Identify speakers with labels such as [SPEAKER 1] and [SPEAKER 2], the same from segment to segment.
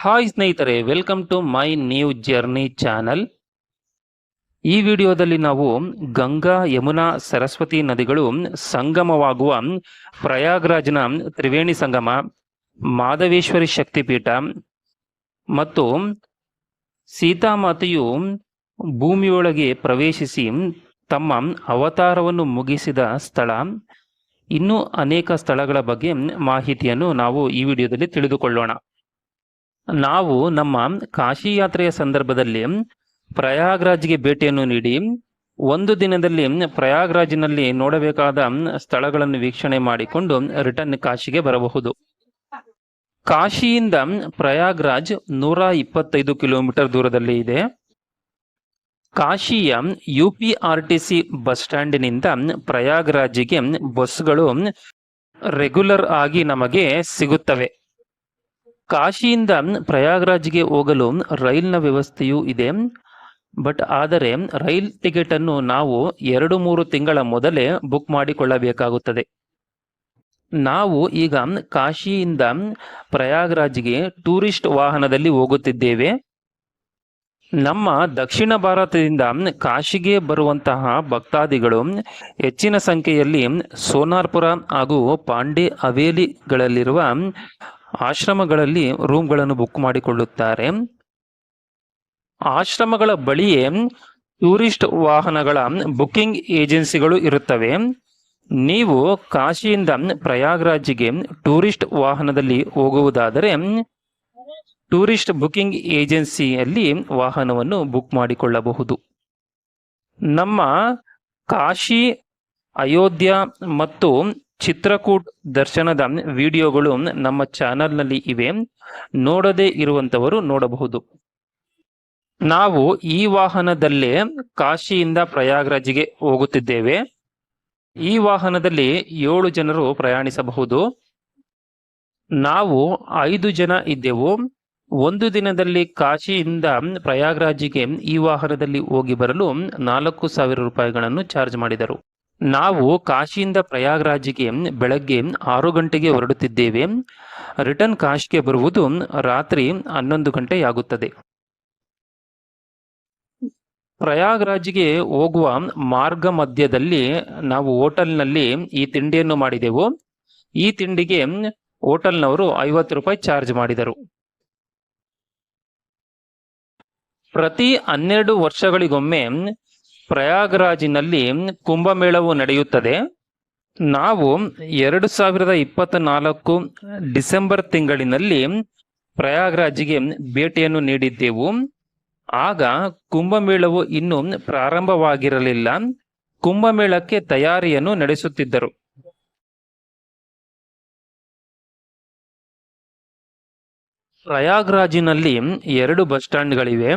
[SPEAKER 1] Hi ಸ್ನೇಹಿತರೆ welcome to my new journey channel ಈ ವಿಡಿಯೋದಲ್ಲಿ ನಾವು ಗಂಗಾ ಯಮುನಾ ಸರಸ್ವತಿ ನದಿಗಳು ಸಂಗಮವಾಗುವ ಪ್ರಯಾಗ್ರಾಜ್ನ ತ್ರಿವೇಣಿ ಸಂಗಮ, ಮಾಧವೇಶ್ವರಿ ಶಕ್ತಿಪೀಠ ಮತ್ತು ಸೀತಾಮಾತೆಯು ಭೂಮಿಯೊಳಗೆ ಪ್ರವೇಶಿಸಿ ತಮ್ಮ ಅವತಾರವನ್ನು ಮುಗಿಸಿದ ಸ್ಥಳ. ಇನ್ನೂ ಅನೇಕ ಸ್ಥಳಗಳ ಬಗ್ಗೆ ಮಾಹಿತಿಯನ್ನು ನಾವು ಈ ವಿಡಿಯೋದಲ್ಲಿ ತಿಳಿದುಕೊಳ್ಳೋಣ. ನಾವು ನಮ್ಮ ಕಾಶಿ ಯಾತ್ರೆಯ ಸಂದರ್ಭದಲ್ಲಿ ಪ್ರಯಾಗ್ರಾಜ್ಗೆ ಭೇಟಿಯನ್ನು ನೀಡಿ ಒಂದು ದಿನದಲ್ಲಿ ಪ್ರಯಾಗ್ರಾಜ್ನಲ್ಲಿ ನೋಡಬೇಕಾದ ಸ್ಥಳಗಳನ್ನು ವೀಕ್ಷಣೆ ಮಾಡಿಕೊಂಡು ರಿಟರ್ನ್ ಕಾಶಿಗೆ ಬರಬಹುದು. ಕಾಶಿಯಿಂದ ಪ್ರಯಾಗ್ರಾಜ್ ನೂರ ಇಪ್ಪತ್ತೈದು ಕಿಲೋಮೀಟರ್ ದೂರದಲ್ಲಿ ಇದೆ. ಕಾಶಿಯ U P R T C bus ಸ್ಟ್ಯಾಂಡಿನಿಂದ ಪ್ರಯಾಗ್ರಾಜ್ಗೆ ಬಸ್ಗಳು ರೆಗ್ಯುಲರ್ ಆಗಿ ನಮಗೆ ಸಿಗುತ್ತವೆ. ಕಾಶಿಯಿಂದ ಪ್ರಯಾಗ್ರಾಜ್ಗೆ ಹೋಗಲು ರೈಲ್ನ ವ್ಯವಸ್ಥೆಯೂ ಇದೆ. ಬಟ್ ಆದರೆ ರೈಲ್ ಟಿಕೆಟ್ ಅನ್ನು ನಾವು ಎರಡು ಮೂರು ತಿಂಗಳ ಮೊದಲೇ ಬುಕ್ ಮಾಡಿಕೊಳ್ಳಬೇಕಾಗುತ್ತದೆ. ನಾವು ಈಗ ಕಾಶಿಯಿಂದ ಪ್ರಯಾಗ್ರಾಜ್ಗೆ ಟೂರಿಸ್ಟ್ ವಾಹನದಲ್ಲಿ ಹೋಗುತ್ತಿದ್ದೇವೆ. ನಮ್ಮ ದಕ್ಷಿಣ ಭಾರತದಿಂದ ಕಾಶಿಗೆ ಬರುವಂತಹ ಭಕ್ತಾದಿಗಳು ಹೆಚ್ಚಿನ ಸಂಖ್ಯೆಯಲ್ಲಿ ಸೋನಾರ್ಪುರ ಹಾಗೂ ಪಾಂಡೆ ಹವೇಲಿಗಳಲ್ಲಿರುವ ಆಶ್ರಮಗಳಲ್ಲಿ ರೂಮ್ಗಳನ್ನು ಬುಕ್ ಮಾಡಿಕೊಳ್ಳುತ್ತಾರೆ. ಆಶ್ರಮಗಳ ಬಳಿಯೇ ಟೂರಿಸ್ಟ್ ವಾಹನಗಳ ಬುಕಿಂಗ್ ಏಜೆನ್ಸಿಗಳು ಇರುತ್ತವೆ. ನೀವು ಕಾಶಿಯಿಂದ ಪ್ರಯಾಗ್ರಾಜ್ಗೆ ಟೂರಿಸ್ಟ್ ವಾಹನದಲ್ಲಿ ಹೋಗುವುದಾದರೆ ಟೂರಿಸ್ಟ್ ಬುಕಿಂಗ್ ಏಜೆನ್ಸಿಯಲ್ಲಿ ವಾಹನವನ್ನು ಬುಕ್ ಮಾಡಿಕೊಳ್ಳಬಹುದು. ನಮ್ಮ ಕಾಶಿ, ಅಯೋಧ್ಯ ಮತ್ತು ಚಿತ್ರಕೂಟ್ ದರ್ಶನದ ವಿಡಿಯೋಗಳು ನಮ್ಮ ಚಾನಲ್ನಲ್ಲಿ ಇವೆ. ನೋಡದೇ ಇರುವಂತವರು ನೋಡಬಹುದು. ನಾವು ಈ ವಾಹನದಲ್ಲೇ ಕಾಶಿಯಿಂದ ಪ್ರಯಾಗ್ರಾಜ್ಗೆ ಹೋಗುತ್ತಿದ್ದೇವೆ. ಈ ವಾಹನದಲ್ಲಿ ಏಳು ಜನರು ಪ್ರಯಾಣಿಸಬಹುದು. ನಾವು ಐದು ಜನ ಇದ್ದೆವು. ಒಂದು ದಿನದಲ್ಲಿ ಕಾಶಿಯಿಂದ ಪ್ರಯಾಗ್ರಾಜ್ಗೆ ಈ ವಾಹನದಲ್ಲಿ ಹೋಗಿ ಬರಲು ನಾಲ್ಕು ಸಾವಿರ ರೂಪಾಯಿಗಳನ್ನು ಚಾರ್ಜ್ ಮಾಡಿದರು. ನಾವು ಕಾಶಿಯಿಂದ ಪ್ರಯಾಗ್ರಾಜ್ಗೆ ಬೆಳಗ್ಗೆ ಆರು ಗಂಟೆಗೆ ಹೊರಡುತ್ತಿದ್ದೇವೆ. ರಿಟರ್ನ್ ಕಾಶಿಗೆ ಬರುವುದು ರಾತ್ರಿ ಹನ್ನೊಂದು ಗಂಟೆಯಾಗುತ್ತದೆ. ಪ್ರಯಾಗ್ರಾಜ್ಗೆ ಹೋಗುವ ಮಾರ್ಗ ಮಧ್ಯದಲ್ಲಿ ನಾವು ಹೋಟೆಲ್ನಲ್ಲಿ ಈ ತಿಂಡಿಯನ್ನು ಮಾಡಿದೆವು. ಈ ತಿಂಡಿಗೆ ಹೋಟೆಲ್ನವರು ಐವತ್ತು ರೂಪಾಯಿ ಚಾರ್ಜ್ ಮಾಡಿದರು. ಪ್ರತಿ ಹನ್ನೆರಡು ವರ್ಷಗಳಿಗೊಮ್ಮೆ ಪ್ರಯಾಗ್ರಾಜಿನಲ್ಲಿ ಕುಂಭಮೇಳವು ನಡೆಯುತ್ತದೆ. ನಾವು ಎರಡು ಸಾವಿರದ ಇಪ್ಪತ್ತ ನಾಲ್ಕು ಡಿಸೆಂಬರ್ ತಿಂಗಳಿನಲ್ಲಿ ಪ್ರಯಾಗ್ರಾಜಿಗೆ ಭೇಟಿಯನ್ನು ನೀಡಿದ್ದೆವು. ಆಗ ಕುಂಭಮೇಳವು ಇನ್ನೂ ಪ್ರಾರಂಭವಾಗಿರಲಿಲ್ಲ. ಕುಂಭಮೇಳಕ್ಕೆ ತಯಾರಿಯನ್ನು ನಡೆಸುತ್ತಿದ್ದರು. ಪ್ರಯಾಗ್ರಾಜಿನಲ್ಲಿ ಎರಡು ಬಸ್ ಸ್ಟ್ಯಾಂಡ್ಗಳಿವೆ.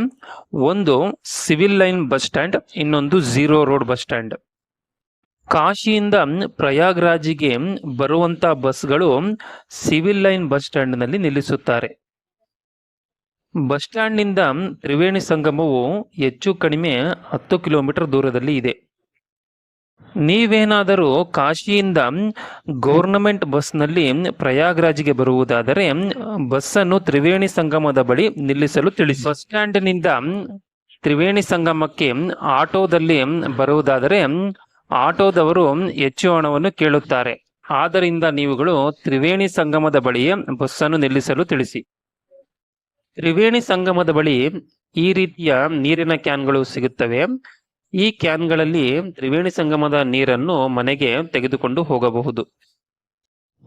[SPEAKER 1] ಒಂದು ಸಿವಿಲ್ ಲೈನ್ ಬಸ್ ಸ್ಟ್ಯಾಂಡ್, ಇನ್ನೊಂದು ಝೀರೋ ರೋಡ್ ಬಸ್ ಸ್ಟ್ಯಾಂಡ್. ಕಾಶಿಯಿಂದ ಪ್ರಯಾಗ್ರಾಜಿಗೆ ಬರುವಂತ ಬಸ್ಗಳು ಸಿವಿಲ್ ಲೈನ್ ಬಸ್ ಸ್ಟ್ಯಾಂಡ್ನಲ್ಲಿ ನಿಲ್ಲಿಸುತ್ತಾರೆ. ಬಸ್ ಸ್ಟ್ಯಾಂಡ್ನಿಂದ ತ್ರಿವೇಣಿ ಸಂಗಮವು ಹೆಚ್ಚು ಕಡಿಮೆ ಹತ್ತು ಕಿಲೋಮೀಟರ್ ದೂರದಲ್ಲಿ ಇದೆ. ನೀವೇನಾದರೂ ಕಾಶಿಯಿಂದ ಗೌರ್ನಮೆಂಟ್ ಬಸ್ನಲ್ಲಿ ಪ್ರಯಾಗ್ರಾಜ್ಗೆ ಬರುವುದಾದರೆ, ಬಸ್ಸನ್ನು ತ್ರಿವೇಣಿ ಸಂಗಮದ ಬಳಿ ನಿಲ್ಲಿಸಲು ತಿಳಿಸಿ. ಬಸ್ ಸ್ಟ್ಯಾಂಡ್ನಿಂದ ತ್ರಿವೇಣಿ ಸಂಗಮಕ್ಕೆ ಆಟೋದಲ್ಲಿ ಬರುವುದಾದರೆ, ಆಟೋದವರು ಹೆಚ್ಚು ಹಣವನ್ನು ಕೇಳುತ್ತಾರೆ. ಆದ್ದರಿಂದ ನೀವುಗಳು ತ್ರಿವೇಣಿ ಸಂಗಮದ ಬಳಿಯೇ ಬಸ್ಸನ್ನು ನಿಲ್ಲಿಸಲು ತಿಳಿಸಿ. ತ್ರಿವೇಣಿ ಸಂಗಮದ ಬಳಿ ಈ ರೀತಿಯ ನೀರಿನ ಕ್ಯಾನ್ಗಳು ಸಿಗುತ್ತವೆ. ಈ ಕ್ಯಾನ್ಗಳಲ್ಲಿ ತ್ರಿವೇಣಿ ಸಂಗಮದ ನೀರನ್ನು ಮನೆಗೆ ತೆಗೆದುಕೊಂಡು ಹೋಗಬಹುದು.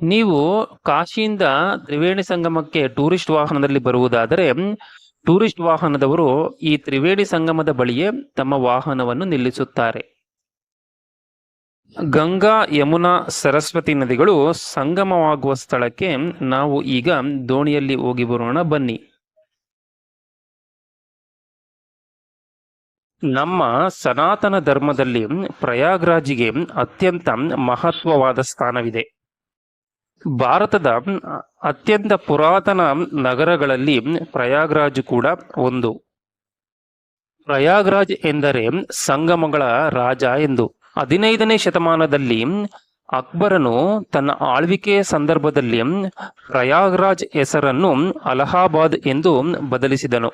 [SPEAKER 1] ನೀವು ಕಾಶಿಯಿಂದ ತ್ರಿವೇಣಿ ಸಂಗಮಕ್ಕೆ ಟೂರಿಸ್ಟ್ ವಾಹನದಲ್ಲಿ ಬರುವುದಾದರೆ, ಟೂರಿಸ್ಟ್ ವಾಹನದವರು ಈ ತ್ರಿವೇಣಿ ಸಂಗಮದ ಬಳಿಯೇ ತಮ್ಮ ವಾಹನವನ್ನು ನಿಲ್ಲಿಸುತ್ತಾರೆ. ಗಂಗಾ, ಯಮುನಾ, ಸರಸ್ವತಿ ನದಿಗಳು ಸಂಗಮವಾಗುವ ಸ್ಥಳಕ್ಕೆ ನಾವು ಈಗ ದೋಣಿಯಲ್ಲಿ ಹೋಗಿ ಬರೋಣ ಬನ್ನಿ. ನಮ್ಮ ಸನಾತನ ಧರ್ಮದಲ್ಲಿ ಪ್ರಯಾಗ್ರಾಜಿಗೆ ಅತ್ಯಂತ ಮಹತ್ವವಾದ ಸ್ಥಾನವಿದೆ. ಭಾರತದ ಅತ್ಯಂತ ಪುರಾತನ ನಗರಗಳಲ್ಲಿ ಪ್ರಯಾಗ್ರಾಜ್ ಕೂಡ ಒಂದು. ಪ್ರಯಾಗ್ರಾಜ್ ಎಂದರೆ ಸಂಗಮಗಳ ರಾಜ ಎಂದು. ಹದಿನೈದನೇ ಶತಮಾನದಲ್ಲಿ ಅಕ್ಬರನು ತನ್ನ ಆಳ್ವಿಕೆಯ ಸಂದರ್ಭದಲ್ಲಿ ಪ್ರಯಾಗ್ರಾಜ್ ಹೆಸರನ್ನು ಅಲಹಾಬಾದ್ ಎಂದು ಬದಲಿಸಿದನು.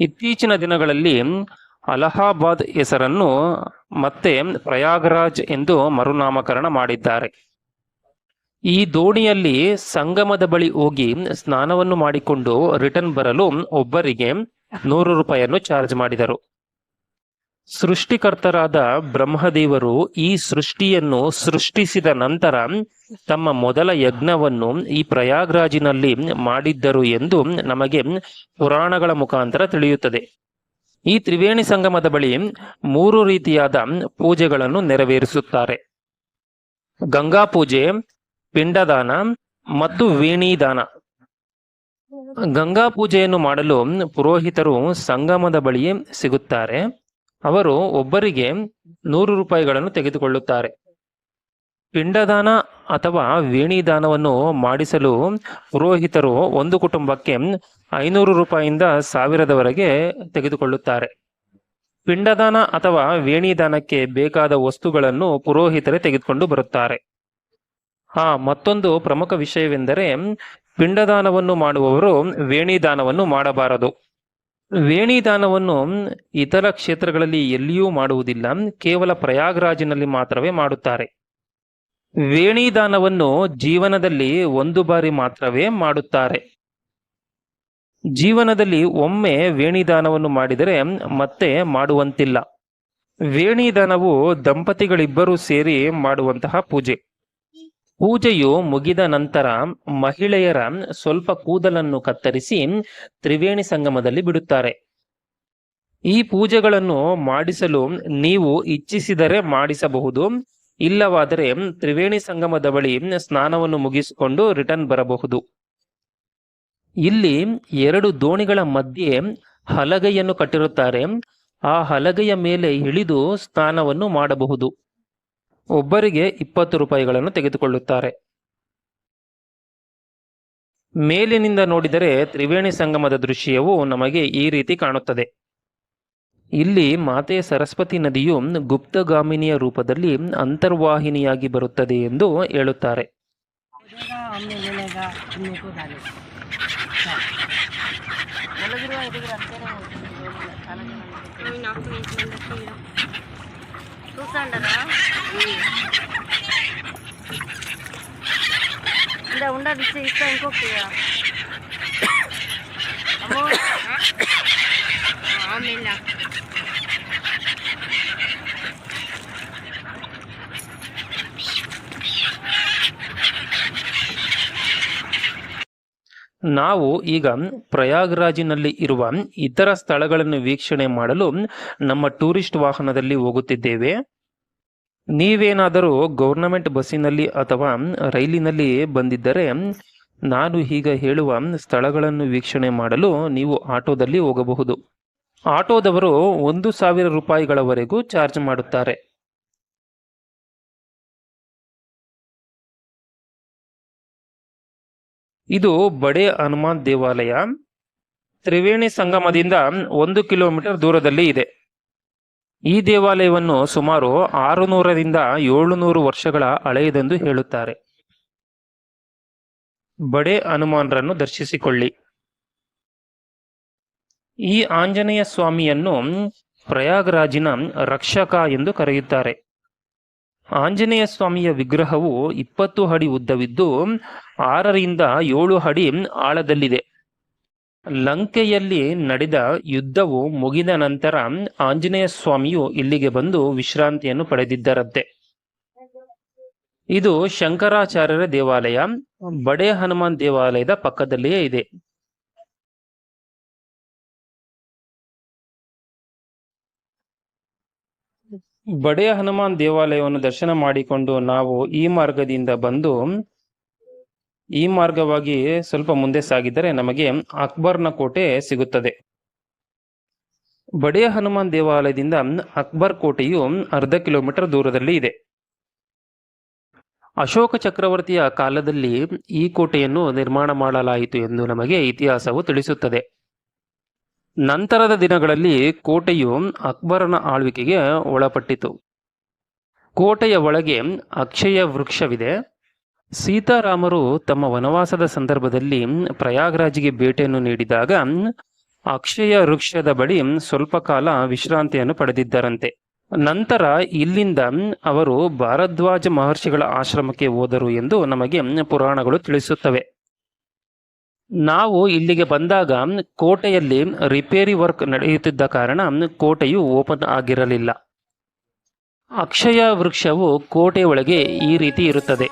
[SPEAKER 1] ಇತ್ತೀಚಿನ ದಿನಗಳಲ್ಲಿ ಅಲಹಾಬಾದ್ ಹೆಸರನ್ನು ಮತ್ತೆ ಪ್ರಯಾಗರಾಜ್ ಎಂದು ಮರುನಾಮಕರಣ ಮಾಡಿದ್ದಾರೆ. ಈ ದೋಣಿಯಲ್ಲಿ ಸಂಗಮದ ಬಳಿ ಹೋಗಿ ಸ್ನಾನವನ್ನು ಮಾಡಿಕೊಂಡು ರಿಟರ್ನ್ ಬರಲು ಒಬ್ಬರಿಗೆ ನೂರು ರೂಪಾಯಿಯನ್ನು ಚಾರ್ಜ್ ಮಾಡಿದರು. ಸೃಷ್ಟಿಕರ್ತರಾದ ಬ್ರಹ್ಮದೇವರು ಈ ಸೃಷ್ಟಿಯನ್ನು ಸೃಷ್ಟಿಸಿದ ನಂತರ ತಮ್ಮ ಮೊದಲ ಯಜ್ಞವನ್ನು ಈ ಪ್ರಯಾಗ್ರಾಜಿನಲ್ಲಿ ಮಾಡಿದ್ದರು ಎಂದು ನಮಗೆ ಪುರಾಣಗಳ ಮುಖಾಂತರ ತಿಳಿಯುತ್ತದೆ. ಈ ತ್ರಿವೇಣಿ ಸಂಗಮದ ಬಳಿ ಮೂರು ರೀತಿಯಾದ ಪೂಜೆಗಳನ್ನು ನೆರವೇರಿಸುತ್ತಾರೆ. ಗಂಗಾ ಪೂಜೆ, ಪಿಂಡದಾನ ಮತ್ತು ವೇಣಿದಾನ. ಗಂಗಾ ಪೂಜೆಯನ್ನು ಮಾಡಲು ಪುರೋಹಿತರು ಸಂಗಮದ ಬಳಿಯೇ ಸಿಗುತ್ತಾರೆ. ಅವರು ಒಬ್ಬರಿಗೆ ನೂರು ರೂಪಾಯಿಗಳನ್ನು ತೆಗೆದುಕೊಳ್ಳುತ್ತಾರೆ. ಪಿಂಡದಾನ ಅಥವಾ ವೇಣಿದಾನವನ್ನು ಮಾಡಿಸಲು ಪುರೋಹಿತರು ಒಂದು ಕುಟುಂಬಕ್ಕೆ ಐನೂರು ರೂಪಾಯಿಯಿಂದ ಸಾವಿರದವರೆಗೆ ತೆಗೆದುಕೊಳ್ಳುತ್ತಾರೆ. ಪಿಂಡದಾನ ಅಥವಾ ವೇಣಿದಾನಕ್ಕೆ ಬೇಕಾದ ವಸ್ತುಗಳನ್ನು ಪುರೋಹಿತರೇ ತೆಗೆದುಕೊಂಡು ಬರುತ್ತಾರೆ. ಹಾ ಮತ್ತೊಂದು ಪ್ರಮುಖ ವಿಷಯವೆಂದರೆ, ಪಿಂಡದಾನವನ್ನು ಮಾಡುವವರು ವೇಣಿದಾನವನ್ನು ಮಾಡಬಾರದು. ವೇಣಿದಾನವನ್ನು ಇತರ ಕ್ಷೇತ್ರಗಳಲ್ಲಿ ಎಲ್ಲಿಯೂ ಮಾಡುವುದಿಲ್ಲ. ಕೇವಲ ಪ್ರಯಾಗ್ರಾಜಿನಲ್ಲಿ ಮಾತ್ರವೇ ಮಾಡುತ್ತಾರೆ. ವೇಣಿದಾನವನ್ನು ಜೀವನದಲ್ಲಿ ಒಂದು ಬಾರಿ ಮಾತ್ರವೇ ಮಾಡುತ್ತಾರೆ. ಜೀವನದಲ್ಲಿ ಒಮ್ಮೆ ವೇಣಿದಾನವನ್ನು ಮಾಡಿದರೆ ಮತ್ತೆ ಮಾಡುವಂತಿಲ್ಲ. ವೇಣಿದಾನವು ದಂಪತಿಗಳಿಬ್ಬರೂ ಸೇರಿ ಮಾಡುವಂತಹ ಪೂಜೆ. ಪೂಜೆಯು ಮುಗಿದ ನಂತರ ಮಹಿಳೆಯರ ಸ್ವಲ್ಪ ಕೂದಲನ್ನು ಕತ್ತರಿಸಿ ತ್ರಿವೇಣಿ ಸಂಗಮದಲ್ಲಿ ಬಿಡುತ್ತಾರೆ. ಈ ಪೂಜೆಗಳನ್ನು ಮಾಡಿಸಲು ನೀವು ಇಚ್ಛಿಸಿದರೆ ಮಾಡಿಸಬಹುದು, ಇಲ್ಲವಾದರೆ ತ್ರಿವೇಣಿ ಸಂಗಮದ ಬಳಿ ಸ್ನಾನವನ್ನು ಮುಗಿಸಿಕೊಂಡು ರಿಟರ್ನ್ ಬರಬಹುದು. ಇಲ್ಲಿ ಎರಡು ದೋಣಿಗಳ ಮಧ್ಯೆ ಹಲಗೆಯನ್ನು ಕಟ್ಟಿರುತ್ತಾರೆ. ಆ ಹಲಗೆಯ ಮೇಲೆ ಇಳಿದು ಸ್ನಾನವನ್ನು ಮಾಡಬಹುದು. ಒಬ್ಬರಿಗೆ ಇಪ್ಪತ್ತು ರೂಪಾಯಿಗಳನ್ನು ತೆಗೆದುಕೊಳ್ಳುತ್ತಾರೆ. ಮೇಲಿನಿಂದ ನೋಡಿದರೆ ತ್ರಿವೇಣಿ ಸಂಗಮದ ದೃಶ್ಯವು ನಮಗೆ ಈ ರೀತಿ ಕಾಣುತ್ತದೆ. ಇಲ್ಲಿ ಮಾತೆ ಸರಸ್ವತಿ ನದಿಯು ಗುಪ್ತಗಾಮಿನಿಯ ರೂಪದಲ್ಲಿ ಅಂತರ್ವಾಹಿನಿಯಾಗಿ ಬರುತ್ತದೆ ಎಂದು ಹೇಳುತ್ತಾರೆ.
[SPEAKER 2] చూసాండరా ఉండే ఉండదు ఇస్తా ఇంకొక అమ్మో ఆమెలా
[SPEAKER 1] ನಾವು ಈಗ ಪ್ರಯಾಗ್ರಾಜಿನಲ್ಲಿ ಇರುವ ಇತರ ಸ್ಥಳಗಳನ್ನು ವೀಕ್ಷಣೆ ಮಾಡಲು ನಮ್ಮ ಟೂರಿಸ್ಟ್ ವಾಹನದಲ್ಲಿ ಹೋಗುತ್ತಿದ್ದೇವೆ. ನೀವೇನಾದರೂ ಗೌರ್ನಮೆಂಟ್ ಬಸ್ಸಿನಲ್ಲಿ ಅಥವಾ ರೈಲಿನಲ್ಲಿ ಬಂದಿದ್ದರೆ ನಾನು ಈಗ ಹೇಳುವ ಸ್ಥಳಗಳನ್ನು ವೀಕ್ಷಣೆ ಮಾಡಲು ನೀವು ಆಟೋದಲ್ಲಿ ಹೋಗಬಹುದು. ಆಟೋದವರು ಒಂದು ಸಾವಿರ ರೂಪಾಯಿಗಳವರೆಗೂ ಚಾರ್ಜ್ ಮಾಡುತ್ತಾರೆ. ಇದು ಬಡೆ ಹನುಮಾನ್ ದೇವಾಲಯ. ತ್ರಿವೇಣಿ ಸಂಗಮದಿಂದ ಒಂದು ಕಿಲೋಮೀಟರ್ ದೂರದಲ್ಲಿ ಇದೆ. ಈ ದೇವಾಲಯವನ್ನು ಸುಮಾರು ಆರುನೂರರಿಂದ ಏಳುನೂರು ವರ್ಷಗಳ ಹಳೆಯದೆಂದು ಹೇಳುತ್ತಾರೆ. ಬಡೆ ಹನುಮಾನ್ರನ್ನು ದರ್ಶಿಸಿಕೊಳ್ಳಿ. ಈ ಆಂಜನೇಯ ಸ್ವಾಮಿಯನ್ನು ಪ್ರಯಾಗರಾಜಿನ ರಕ್ಷಕ ಎಂದು ಕರೆಯುತ್ತಾರೆ. ಆಂಜನೇಯ ಸ್ವಾಮಿಯ ವಿಗ್ರಹವು ಇಪ್ಪತ್ತು ಅಡಿ ಉದ್ದವಿದ್ದು ಆರರಿಂದ ಏಳು ಅಡಿ ಆಳದಲ್ಲಿದೆ. ಲಂಕೆಯಲ್ಲಿ ನಡೆದ ಯುದ್ಧವು ಮುಗಿದ ನಂತರ ಆಂಜನೇಯ ಸ್ವಾಮಿಯು ಇಲ್ಲಿಗೆ ಬಂದು ವಿಶ್ರಾಂತಿಯನ್ನು ಪಡೆದಿದ್ದರಂತೆ. ಇದು ಶಂಕರಾಚಾರ್ಯರ ದೇವಾಲಯ, ಬಡೆ ಹನುಮಾನ್ ದೇವಾಲಯದ ಪಕ್ಕದಲ್ಲಿಯೇ ಇದೆ. ಬಡೆ ಹನುಮಾನ್ ದೇವಾಲಯವನ್ನು ದರ್ಶನ ಮಾಡಿಕೊಂಡು ನಾವು ಈ ಮಾರ್ಗದಿಂದ ಬಂದು ಈ ಮಾರ್ಗವಾಗಿ ಸ್ವಲ್ಪ ಮುಂದೆ ಸಾಗಿದರೆ ನಮಗೆ ಅಕ್ಬರ್ನ ಕೋಟೆ ಸಿಗುತ್ತದೆ. ಬಡೆಯ ಹನುಮಾನ್ ದೇವಾಲಯದಿಂದ ಅಕ್ಬರ್ ಕೋಟೆಯು ಅರ್ಧ ಕಿಲೋಮೀಟರ್ ದೂರದಲ್ಲಿ ಇದೆ. ಅಶೋಕ ಚಕ್ರವರ್ತಿಯ ಕಾಲದಲ್ಲಿ ಈ ಕೋಟೆಯನ್ನು ನಿರ್ಮಾಣ ಮಾಡಲಾಯಿತು ಎಂದು ನಮಗೆ ಇತಿಹಾಸವು ತಿಳಿಸುತ್ತದೆ. ನಂತರದ ದಿನಗಳಲ್ಲಿ ಕೋಟೆಯು ಅಕ್ಬರನ ಆಳ್ವಿಕೆಗೆ ಒಳಪಟ್ಟಿತು. ಕೋಟೆಯ ಒಳಗೆ ಅಕ್ಷಯ ವೃಕ್ಷವಿದೆ. ಸೀತಾರಾಮರು ತಮ್ಮ ವನವಾಸದ ಸಂದರ್ಭದಲ್ಲಿ ಪ್ರಯಾಗ್ರಾಜ್ಗೆ ಭೇಟಿಯನ್ನು ನೀಡಿದಾಗ ಅಕ್ಷಯ ವೃಕ್ಷದ ಬಳಿ ಸ್ವಲ್ಪ ಕಾಲ ವಿಶ್ರಾಂತಿಯನ್ನು ಪಡೆದಿದ್ದರಂತೆ. ನಂತರ ಇಲ್ಲಿಂದ ಅವರು ಭಾರದ್ವಾಜ ಮಹರ್ಷಿಗಳ ಆಶ್ರಮಕ್ಕೆ ಹೋದರು ಎಂದು ನಮಗೆ ಪುರಾಣಗಳು ತಿಳಿಸುತ್ತವೆ. ನಾವು ಇಲ್ಲಿಗೆ ಬಂದಾಗ ಕೋಟೆಯಲ್ಲಿ ರಿಪೇರಿ ವರ್ಕ್ ನಡೆಯುತ್ತಿದ್ದ ಕಾರಣ ಕೋಟೆಯು ಓಪನ್ ಆಗಿರಲಿಲ್ಲ. ಅಕ್ಷಯ ವೃಕ್ಷವು ಕೋಟೆ ಒಳಗೆ ಈ ರೀತಿ ಇರುತ್ತದೆ.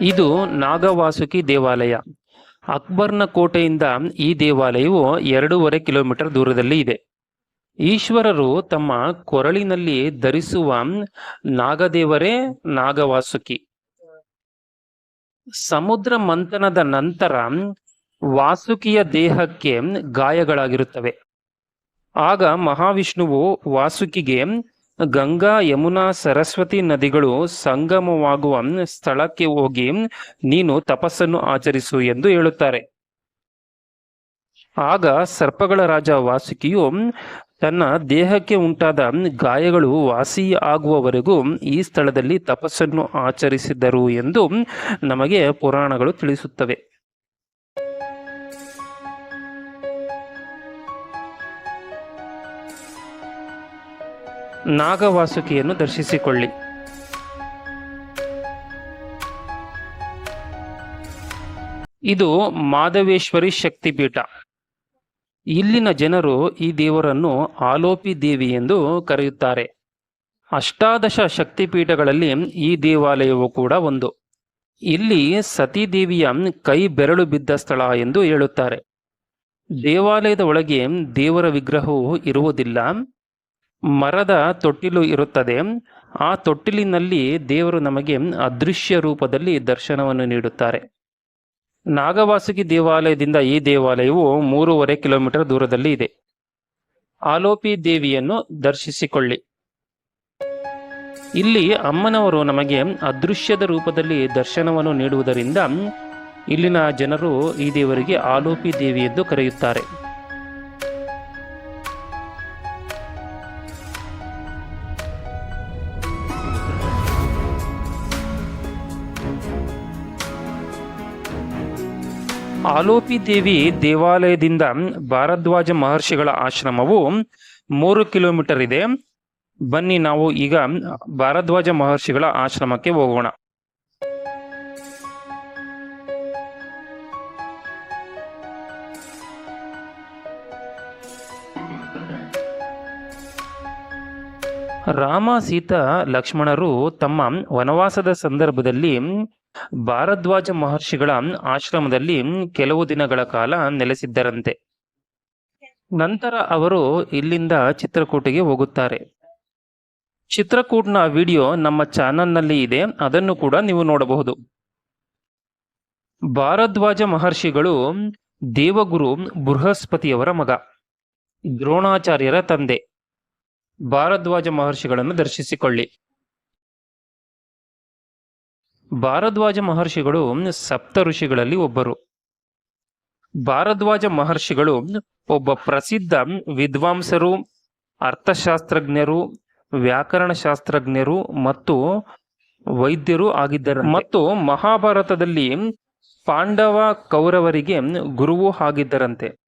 [SPEAKER 1] ಇದು ನಾಗವಾಸುಕಿ ದೇವಾಲಯ. ಅಕ್ಬರ್ನ ಕೋಟೆಯಿಂದ ಈ ದೇವಾಲಯವು ಎರಡೂವರೆ ಕಿಲೋಮೀಟರ್ ದೂರದಲ್ಲಿ ಇದೆ. ಈಶ್ವರರು ತಮ್ಮ ಕೊರಳಿನಲ್ಲಿ ಧರಿಸುವ ನಾಗದೇವರೇ ನಾಗವಾಸುಕಿ. ಸಮುದ್ರ ಮಂಥನದ ನಂತರ ವಾಸುಕಿಯ ದೇಹಕ್ಕೆ ಗಾಯಗಳಾಗಿರುತ್ತವೆ. ಆಗ ಮಹಾವಿಷ್ಣುವು ವಾಸುಕಿಗೆ ಗಂಗಾ, ಯಮುನಾ, ಸರಸ್ವತಿ ನದಿಗಳು ಸಂಗಮವಾಗುವ ಸ್ಥಳಕ್ಕೆ ಹೋಗಿ ನೀನು ತಪಸ್ಸನ್ನು ಆಚರಿಸು ಎಂದು ಹೇಳುತ್ತಾರೆ. ಆಗ ಸರ್ಪಗಳ ರಾಜ ವಾಸುಕಿಯು ತನ್ನ ದೇಹಕ್ಕೆ ಉಂಟಾದ ಗಾಯಗಳು ವಾಸಿ ಆಗುವವರೆಗೂ ಈ ಸ್ಥಳದಲ್ಲಿ ತಪಸ್ಸನ್ನು ಆಚರಿಸಿದ್ದರು ಎಂದು ನಮಗೆ ಪುರಾಣಗಳು ತಿಳಿಸುತ್ತವೆ. ನಾಗವಾಸುಕಿಯನ್ನು ದರ್ಶಿಸಿಕೊಳ್ಳಿ. ಇದು ಮಾಧವೇಶ್ವರಿ ಶಕ್ತಿಪೀಠ. ಇಲ್ಲಿನ ಜನರು ಈ ದೇವರನ್ನು ಆಲೋಪಿ ದೇವಿ ಎಂದು ಕರೆಯುತ್ತಾರೆ. ಅಷ್ಟಾದಶ ಶಕ್ತಿಪೀಠಗಳಲ್ಲಿ ಈ ದೇವಾಲಯವು ಕೂಡ ಒಂದು. ಇಲ್ಲಿ ಸತೀದೇವಿಯ ಕೈ ಬೆರಳು ಬಿದ್ದ ಸ್ಥಳ ಎಂದು ಹೇಳುತ್ತಾರೆ. ದೇವಾಲಯದ ಒಳಗೆ ದೇವರ ವಿಗ್ರಹವು ಇರುವುದಿಲ್ಲ. ಮರದ ತೊಟ್ಟಿಲು ಇರುತ್ತದೆ. ಆ ತೊಟ್ಟಿಲಿನಲ್ಲಿ ದೇವರು ನಮಗೆ ಅದೃಶ್ಯ ರೂಪದಲ್ಲಿ ದರ್ಶನವನ್ನು ನೀಡುತ್ತಾರೆ. ನಾಗವಾಸುಕಿ ದೇವಾಲಯದಿಂದ ಈ ದೇವಾಲಯವು ಮೂರುವರೆ ಕಿಲೋಮೀಟರ್ ದೂರದಲ್ಲಿ ಇದೆ. ಆಲೋಪಿ ದೇವಿಯನ್ನು ದರ್ಶಿಸಿಕೊಳ್ಳಿ. ಇಲ್ಲಿ ಅಮ್ಮನವರು ನಮಗೆ ಅದೃಶ್ಯದ ರೂಪದಲ್ಲಿ ದರ್ಶನವನ್ನು ನೀಡುವುದರಿಂದ ಇಲ್ಲಿನ ಜನರು ಈ ದೇವರಿಗೆ ಆಲೋಪಿ ದೇವಿ ಎಂದು ಕರೆಯುತ್ತಾರೆ. ಆಲೋಪಿ ದೇವಿ ದೇವಾಲಯದಿಂದ ಭಾರದ್ವಾಜ ಮಹರ್ಷಿಗಳ ಆಶ್ರಮವು ಮೂರು ಕಿಲೋಮೀಟರ್ ಇದೆ. ಬನ್ನಿ ನಾವು ಈಗ ಭಾರದ್ವಾಜ ಮಹರ್ಷಿಗಳ ಆಶ್ರಮಕ್ಕೆ ಹೋಗೋಣ. ರಾಮ, ಸೀತಾ, ಲಕ್ಷ್ಮಣರು ತಮ್ಮ ವನವಾಸದ ಸಂದರ್ಭದಲ್ಲಿ ಭಾರದ್ವಾಜ ಮಹರ್ಷಿಗಳ ಆಶ್ರಮದಲ್ಲಿ ಕೆಲವು ದಿನಗಳ ಕಾಲ ನೆಲೆಸಿದ್ದರಂತೆ. ನಂತರ ಅವರು ಇಲ್ಲಿಂದ ಚಿತ್ರಕೂಟಿಗೆ ಹೋಗುತ್ತಾರೆ. ಚಿತ್ರಕೂಟ್ನ ವಿಡಿಯೋ ನಮ್ಮ ಚಾನಲ್ನಲ್ಲಿ ಇದೆ, ಅದನ್ನು ಕೂಡ ನೀವು ನೋಡಬಹುದು. ಭಾರದ್ವಾಜ ಮಹರ್ಷಿಗಳು ದೇವಗುರು ಬೃಹಸ್ಪತಿಯವರ ಮಗ, ದ್ರೋಣಾಚಾರ್ಯರ ತಂದೆ. ಭಾರದ್ವಾಜ ಮಹರ್ಷಿಗಳನ್ನು ದರ್ಶಿಸಿಕೊಳ್ಳಿ. ಭಾರದ್ವಾಜ ಮಹರ್ಷಿಗಳು ಸಪ್ತ ಋಷಿಗಳಲ್ಲಿ ಒಬ್ಬರು. ಭಾರದ್ವಾಜ ಮಹರ್ಷಿಗಳು ಒಬ್ಬ ಪ್ರಸಿದ್ಧ ವಿದ್ವಾಂಸರು, ಅರ್ಥಶಾಸ್ತ್ರಜ್ಞರು ವ್ಯಾಕರಣ ಶಾಸ್ತ್ರಜ್ಞರು ಮತ್ತು ವೈದ್ಯರು ಆಗಿದ್ದರು. ಮತ್ತು ಮಹಾಭಾರತದಲ್ಲಿ ಪಾಂಡವ ಕೌರವರಿಗೆ ಗುರುವು ಆಗಿದ್ದರಂತೆ.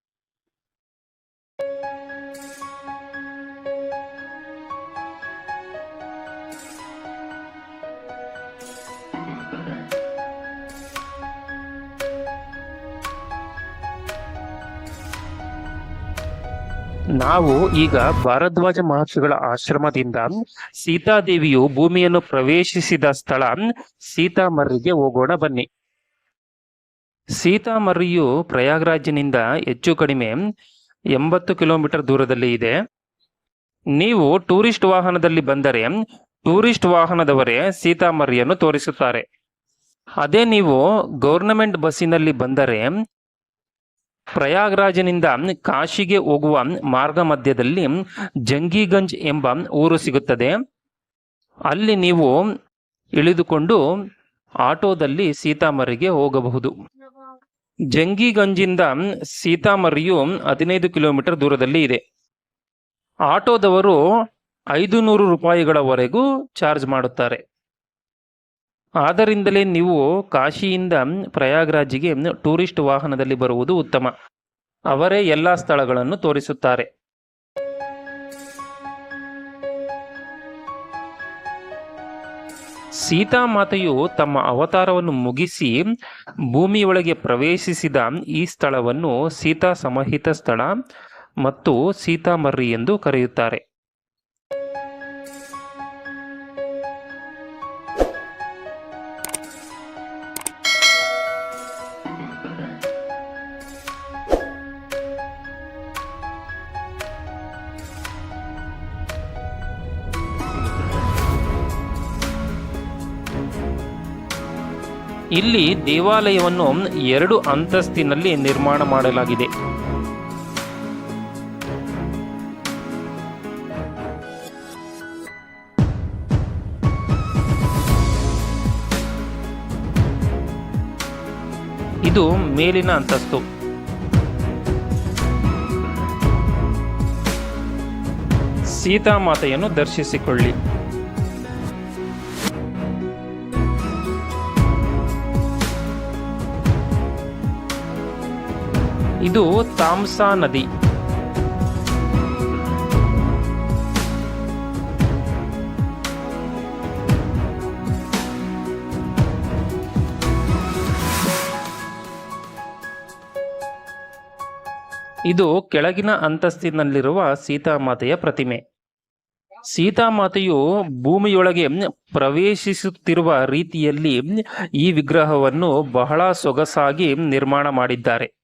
[SPEAKER 1] ನಾವು ಈಗ ಭಾರದ್ವಾಜ ಮಹರ್ಷಿಗಳ ಆಶ್ರಮದಿಂದ ಸೀತಾದೇವಿಯು ಭೂಮಿಯನ್ನು ಪ್ರವೇಶಿಸಿದ ಸ್ಥಳ ಸೀತಾಮರ್ರಿಗೆ ಹೋಗೋಣ ಬನ್ನಿ. ಸೀತಾಮರ್ರಿಯು ಪ್ರಯಾಗ್ರಾಜ್ನಿಂದ ಹೆಚ್ಚು ಕಡಿಮೆ ಎಂಬತ್ತು ಕಿಲೋಮೀಟರ್ ದೂರದಲ್ಲಿ ಇದೆ. ನೀವು ಟೂರಿಸ್ಟ್ ವಾಹನದಲ್ಲಿ ಬಂದರೆ ಟೂರಿಸ್ಟ್ ವಾಹನದವರೇ ಸೀತಾಮರ್ರಿಯನ್ನು ತೋರಿಸುತ್ತಾರೆ. ಅದೇ ನೀವು ಗೌರ್ನಮೆಂಟ್ ಬಸ್ಸಿನಲ್ಲಿ ಬಂದರೆ ಪ್ರಯಾಗ್ರಾಜ್ನಿಂದ ಕಾಶಿಗೆ ಹೋಗುವ ಮಾರ್ಗ ಮಧ್ಯದಲ್ಲಿ ಜಂಗಿಗಂಜ್ ಎಂಬ ಊರು ಸಿಗುತ್ತದೆ. ಅಲ್ಲಿ ನೀವು ಇಳಿದುಕೊಂಡು ಆಟೋದಲ್ಲಿ ಸೀತಾಮರಿಗೆ ಹೋಗಬಹುದು. ಜಂಗಿಗಂಜಿಂದ ಸೀತಾಮರಿಯು ಹದಿನೈದು ಕಿಲೋಮೀಟರ್ ದೂರದಲ್ಲಿ ಇದೆ. ಆಟೋದವರು ಐದು ನೂರು ರೂಪಾಯಿಗಳವರೆಗೂ ಚಾರ್ಜ್ ಮಾಡುತ್ತಾರೆ. ಆದ್ದರಿಂದಲೇ ನೀವು ಕಾಶಿಯಿಂದ ಪ್ರಯಾಗ್ರಾಜಿಗೆ ಟೂರಿಸ್ಟ್ ವಾಹನದಲ್ಲಿ ಬರುವುದು ಉತ್ತಮ. ಅವರೇ ಎಲ್ಲ ಸ್ಥಳಗಳನ್ನು ತೋರಿಸುತ್ತಾರೆ. ಸೀತಾಮಾತೆಯು ತಮ್ಮ ಅವತಾರವನ್ನು ಮುಗಿಸಿ ಭೂಮಿಯೊಳಗೆ ಪ್ರವೇಶಿಸಿದ ಈ ಸ್ಥಳವನ್ನು ಸೀತಾ ಸಮಹಿತ ಸ್ಥಳ ಮತ್ತು ಸೀತಾಮರ್ರಿ ಎಂದು ಕರೆಯುತ್ತಾರೆ. ಇಲ್ಲಿ ದೇವಾಲಯವನ್ನು ಎರಡು ಅಂತಸ್ತಿನಲ್ಲಿ ನಿರ್ಮಾಣ ಮಾಡಲಾಗಿದೆ. ಇದು ಮೇಲಿನ ಅಂತಸ್ತು. ಸೀತಾಮಾತೆಯನ್ನು ದರ್ಶಿಸಿಕೊಳ್ಳಿ. ಇದು ತಾಮ್ಸಾ ನದಿ. ಇದು ಕೆಳಗಿನ ಅಂತಸ್ತಿನಲ್ಲಿರುವ ಸೀತಾಮಾತೆಯ ಪ್ರತಿಮೆ. ಸೀತಾಮಾತೆಯು ಭೂಮಿಯೊಳಗೆ ಪ್ರವೇಶಿಸುತ್ತಿರುವ ರೀತಿಯಲ್ಲಿ ಈ ವಿಗ್ರಹವನ್ನು ಬಹಳ ಸೊಗಸಾಗಿ ನಿರ್ಮಾಣ ಮಾಡಿದ್ದಾರೆ.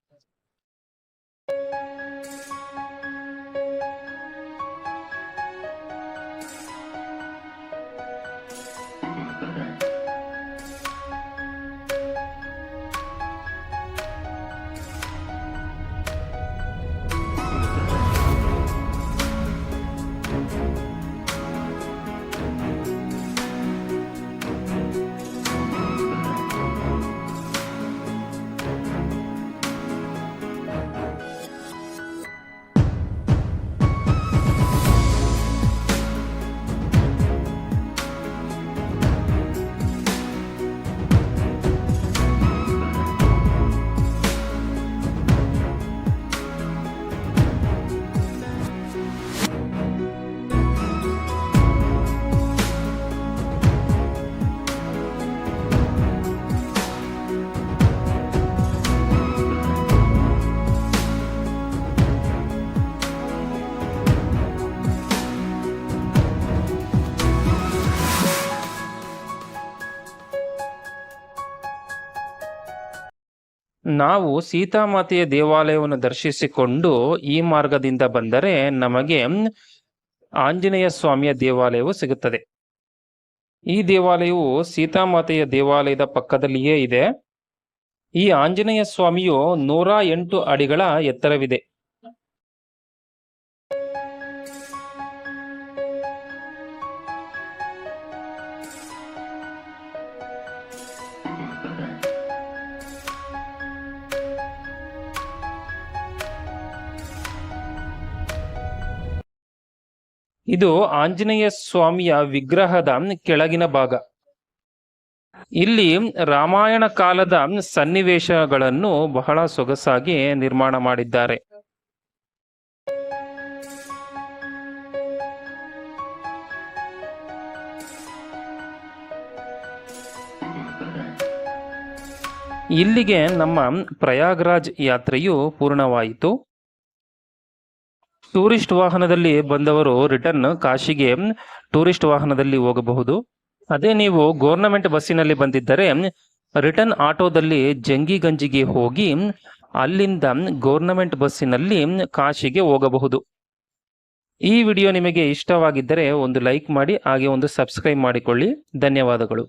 [SPEAKER 1] ನಾವು ಸೀತಾಮಾತೆಯ ದೇವಾಲಯವನ್ನು ದರ್ಶಿಸಿಕೊಂಡು ಈ ಮಾರ್ಗದಿಂದ ಬಂದರೆ ನಮಗೆ ಆಂಜನೇಯ ಸ್ವಾಮಿಯ ದೇವಾಲಯವು ಸಿಗುತ್ತದೆ. ಈ ದೇವಾಲಯವು ಸೀತಾಮಾತೆಯ ದೇವಾಲಯದ ಪಕ್ಕದಲ್ಲಿಯೇ ಇದೆ. ಈ ಆಂಜನೇಯ ಸ್ವಾಮಿಯು ನೂರ ಎಂಟು ಅಡಿಗಳ ಎತ್ತರವಿದೆ. ಇದು ಆಂಜನೇಯ ಸ್ವಾಮಿಯ ವಿಗ್ರಹದ ಕೆಳಗಿನ ಭಾಗ. ಇಲ್ಲಿ ರಾಮಾಯಣ ಕಾಲದ ಸನ್ನಿವೇಶಗಳನ್ನು ಬಹಳ ಸೊಗಸಾಗಿ ನಿರ್ಮಾಣ ಮಾಡಿದ್ದಾರೆ. ಇಲ್ಲಿಗೆ ನಮ್ಮ ಪ್ರಯಾಗ್ರಾಜ್ ಯಾತ್ರೆಯು ಪೂರ್ಣವಾಯಿತು. ಟೂರಿಸ್ಟ್ ವಾಹನದಲ್ಲಿ ಬಂದವರು ರಿಟರ್ನ್ ಕಾಶಿಗೆ ಟೂರಿಸ್ಟ್ ವಾಹನದಲ್ಲಿ ಹೋಗಬಹುದು. ಅದೇ ನೀವು ಗೌರ್ನಮೆಂಟ್ ಬಸ್ಸಿನಲ್ಲಿ ಬಂದಿದ್ದರೆ ರಿಟರ್ನ್ ಆಟೋದಲ್ಲಿ ಜಂಗಿಗಂಜಿಗೆ ಹೋಗಿ ಅಲ್ಲಿಂದ ಗೌರ್ನಮೆಂಟ್ ಬಸ್ಸಿನಲ್ಲಿ ಕಾಶಿಗೆ ಹೋಗಬಹುದು. ಈ ವಿಡಿಯೋ ನಿಮಗೆ ಇಷ್ಟವಾಗಿದ್ದರೆ ಒಂದು ಲೈಕ್ ಮಾಡಿ, ಹಾಗೆ ಒಂದು ಸಬ್ಸ್ಕ್ರೈಬ್ ಮಾಡಿಕೊಳ್ಳಿ. ಧನ್ಯವಾದಗಳು.